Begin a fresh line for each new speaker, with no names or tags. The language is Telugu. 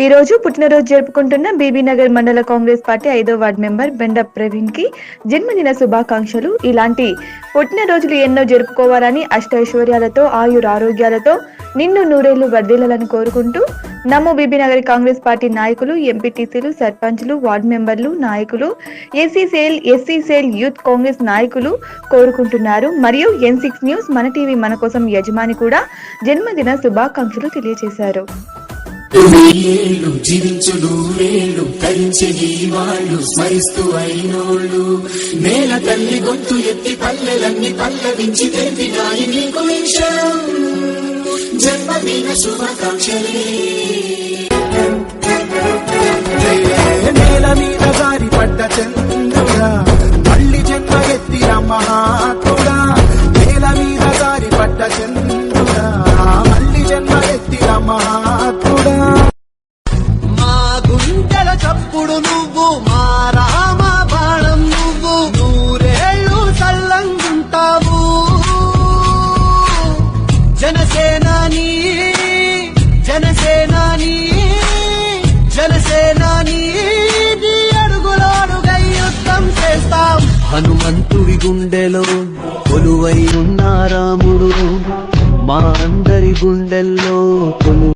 ఈ రోజు పుట్టినరోజు జరుపుకుంటున్న బీబీనగర్ మండల కాంగ్రెస్ పార్టీ ఐదో వార్డు మెంబర్ బెండ ప్రవీణ్కి జన్మదిన శుభాకాంక్షలు. ఇలాంటి పుట్టినరోజులు ఎన్నో జరుపుకోవాలని అష్టైశ్వర్యాలతో ఆయుర ఆరోగ్యాలతో నిన్ను నూరేళ్ళు వర్ధిల్లాలని కోరుకుంటూ నమో బీబీనగర్ కాంగ్రెస్ పార్టీ నాయకులు ఎంపీటీసీలు సర్పంచ్లు వార్డు మెంబర్లు నాయకులు SC cell SC cell youth Congress నాయకులు కోరుకుంటున్నారు. మరియు ఎన్ సిక్స్ న్యూస్ మన టీవీ మన కోసం యజమాని కూడా జన్మదిన శుభాకాంక్షలు తెలియజేశారు.
వెయ్యేళ్ళు జీవించు నూరేళ్ళు కరించి ఈ వాళ్ళు స్మరిస్తూ అయినోళ్ళు. నేల తల్లి గొంతు ఎత్తి పల్లెలన్నీ పల్లవించి తెలిపినాయి నీకు జన్మదిన శుభాకాంక్షలే.
నేల మీద దారి పడ్డ చంద్రుడా మళ్ళీ జన్మ ఎత్తిన మహాత్ముడా. నేల మీద దారి పడ్డ చంద్రుడా మళ్ళీ జన్మ ఎత్తిన మహా ఎప్పుడు నువ్వు మా రామ బాణం నువ్వు నూరేళ్ళు చల్లంగుంటావు. జనసేనాని జనసేనాని జనసేనాని అడుగులోడుగై యుద్ధం చేస్తాం. హనుమంతుడి గుండెలో కొలువై ఉన్న రాముడు మా అందరి గుండెల్లో కొలు